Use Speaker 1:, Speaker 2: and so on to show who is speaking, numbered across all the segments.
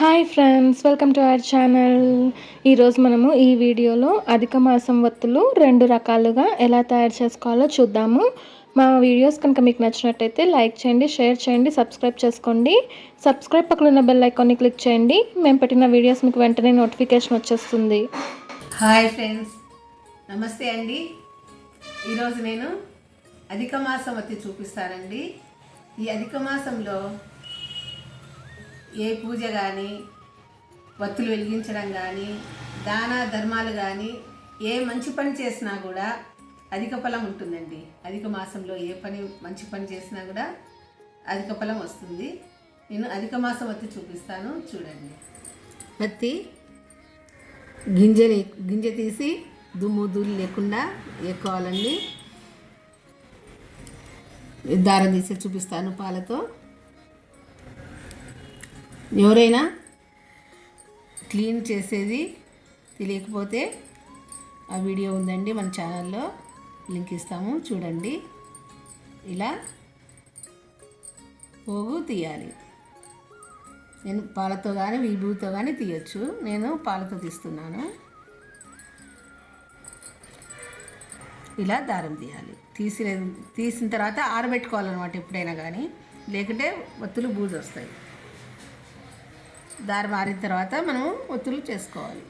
Speaker 1: Hi friends welcome to our channel. ఈరోజు మనము ఈ వీడియోలో అధిక మాసం వత్తులు రెండు రకాలుగా ఎలా తయారు చేసుకోవాలో చూద్దాము. మా వీడియోస్ కనుక మీకు నచ్చినట్టయితే లైక్ చేయండి షేర్ చేయండి సబ్స్క్రైబ్ చేసుకోండి. సబ్స్క్రైబ్ పక్కన ఉన్న బెల్ ఐకాన్ని క్లిక్ చేయండి. మేము పెట్టిన వీడియోస్ మీకు వెంటనే నోటిఫికేషన్ వచ్చేస్తుంది.
Speaker 2: హాయ్ ఫ్రెండ్స్ నమస్తే అండి. ఈరోజు నేను అధిక మాసం వత్తి చూపిస్తానండి. ఈ అధిక మాసంలో ఏ పూజ కానీ వత్తులు వెలిగించడం కానీ దాన ధర్మాలు కానీ ఏ మంచి పని చేసినా కూడా అధిక ఫలం ఉంటుందండి. అధిక మాసంలో ఏ పని మంచి పని చేసినా కూడా అధిక ఫలం వస్తుంది. నేను అధిక మాసం వత్తి చూపిస్తాను. చూడండి. వత్తి గింజని గింజ తీసి దుమ్ము దూలు లేకుండా ఎక్కువాలండి దారం తీసి చూపిస్తాను పాలతో. ఎవరైనా క్లీన్ చేసేది తెలియకపోతే ఆ వీడియో ఉందండి మన ఛానల్లో. లింక్ ఇస్తాము చూడండి. ఇలా పోగు తీయాలి. నేను పాలతో కానీ విభూతో కానీ తీయచ్చు. నేను పాలతో తీస్తున్నాను. ఇలా దారం తీయాలి. తీసిన తీసిన తర్వాత ఆరబెట్టుకోవాలన్నమాట ఎప్పుడైనా కానీ లేకుంటే ఒత్తులు బూజు వస్తాయి. దారి మారిన తర్వాత మనము ఒత్తులు చేసుకోవాలి.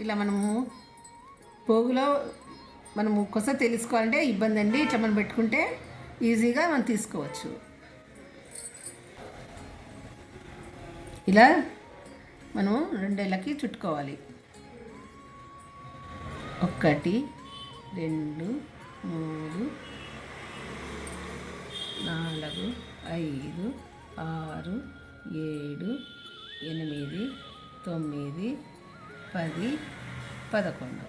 Speaker 2: ఇలా మనము పోగులో మనము కొస తెలుసుకోవాలంటే ఇబ్బంది అండి. ఇట్లా మనం పెట్టుకుంటే ఈజీగా మనం తీసుకోవచ్చు. ఇలా మనం రెండేళ్ళకి చుట్టుకోవాలి. ఒకటి రెండు మూడు నాలుగు ఐదు ఆరు ఏడు ఎనిమిది తొమ్మిది పది పదకొండు.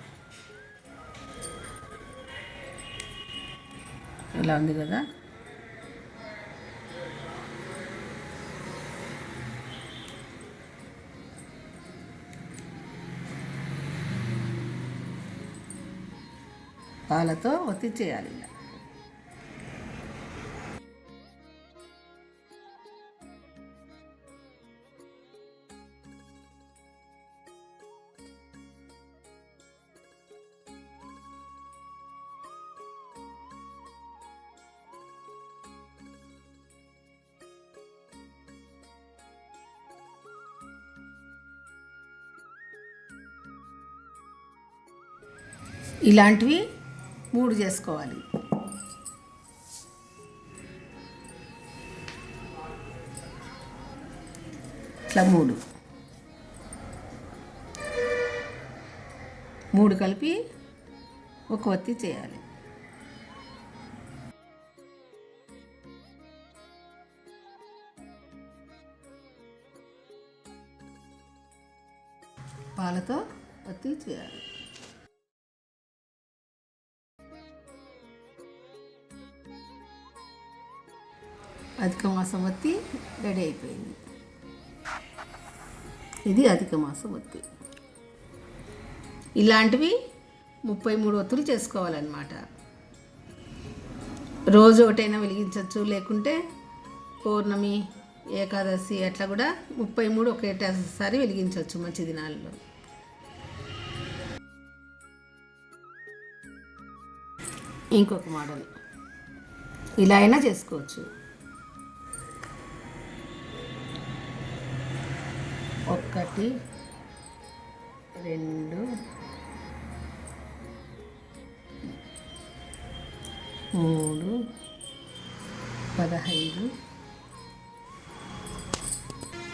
Speaker 2: ఇలా ఉంది కదా? పాలతో ఒత్తి చేయాలి ఇలా. ఇలాంటివి మూడు చేసుకోవాలి. ఇట్లా మూడు. మూడు కలిపి ఒక ఒత్తి చేయాలి. పాలతో ఒత్తి చేయాలి. అధిక మాసం వత్తి రెడీ అయిపోయింది. ఇది అధిక మాసం వత్తి ఇలాంటివి ముప్పై మూడు ఒత్తులు చేసుకోవాలన్నమాట. రోజు ఒకటైనా వెలిగించవచ్చు లేకుంటే పౌర్ణమి ఏకాదశి అట్లా కూడా ముప్పై మూడు ఒకేసారి వెలిగించవచ్చు మంచి దినాల్లో. ఇంకొక మోడల్. ఇలా అయినా చేసుకోవచ్చు. ఒకటి రెండు మూడు పదహైదు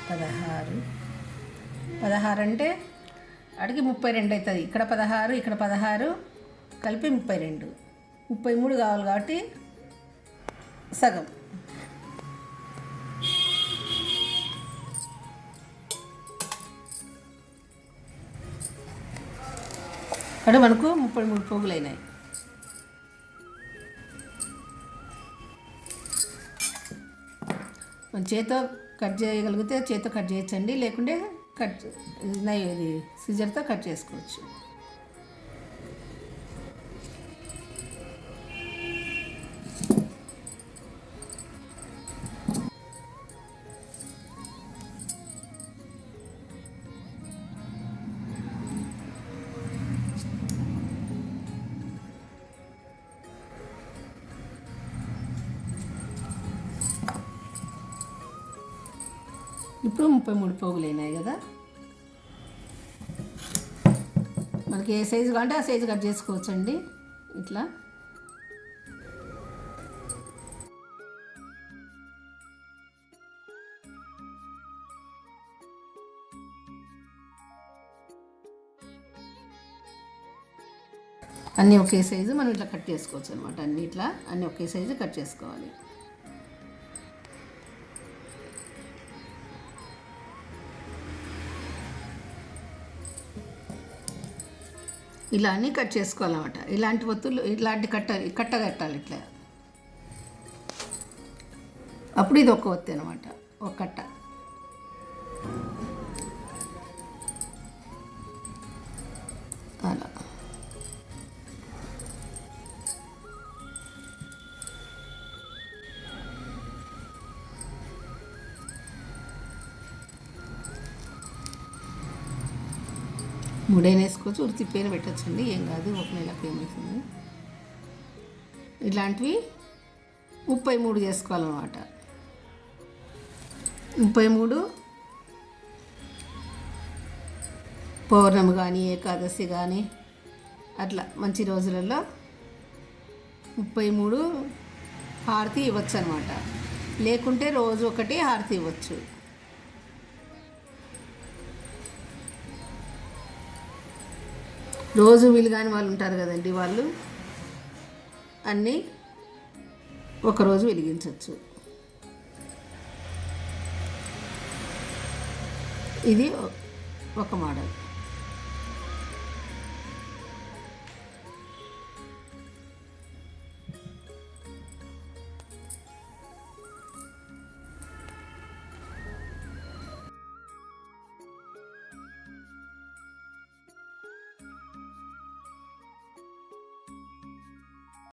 Speaker 2: పదహారు పదహారు అంటే అడిగి ముప్పై రెండు అవుతుంది. ఇక్కడ పదహారు ఇక్కడ పదహారు కలిపి ముప్పై రెండు. ముప్పై మూడు కావాలి కాబట్టి సగం. అక్కడ మనకు ముప్పై మూడు పోగులు అయినాయి. మన చేతో కట్ చేయగలిగితే చేతో కట్ చేయొచ్చండి. లేకుంటే కట్ ఇది సిజర్తో కట్ చేసుకోవచ్చు. ఇప్పుడు ముప్పై మూడు పోగులు అయినాయి కదా. మనకి ఏ సైజు కావాలంటే ఆ సైజు కట్ చేసుకోవచ్చండి. ఇట్లా. అన్నీ ఒకే సైజు మనం ఇట్లా కట్ చేసుకోవచ్చు అనమాట అన్నీ ఇట్లా అన్నీ ఒకే సైజు కట్ చేసుకోవాలి. ఇలా అన్నీ కట్ చేసుకోవాలన్నమాట. ఇలాంటి ఒత్తులు ఇలాంటి కట్ట కట్ట కట్టాలి ఇట్లా. అప్పుడు ఇది ఒక ఒత్తి అనమాట ఒక కట్ట. మూడైనా వేసుకోవచ్చు ఉడి తిప్పైన పెట్టచ్చండి. ఏం కాదు ఒక నెలకు ఏమవుతుంది ఇలాంటివి ముప్పై మూడు చేసుకోవాలన్నమాట. ముప్పై మూడు. పౌర్ణమి కానీ ఏకాదశి కానీ అట్లా మంచి రోజులలో ముప్పై మూడు హారతి ఇవ్వచ్చు అనమాట లేకుంటే రోజు ఒకటి హారతి ఇవ్వచ్చు. రోజు వీలు కాని వాళ్ళు ఉంటారు కదండి వాళ్ళు. అన్నీ ఒకరోజు వెలిగించవచ్చు ఇది ఒక మోడల్.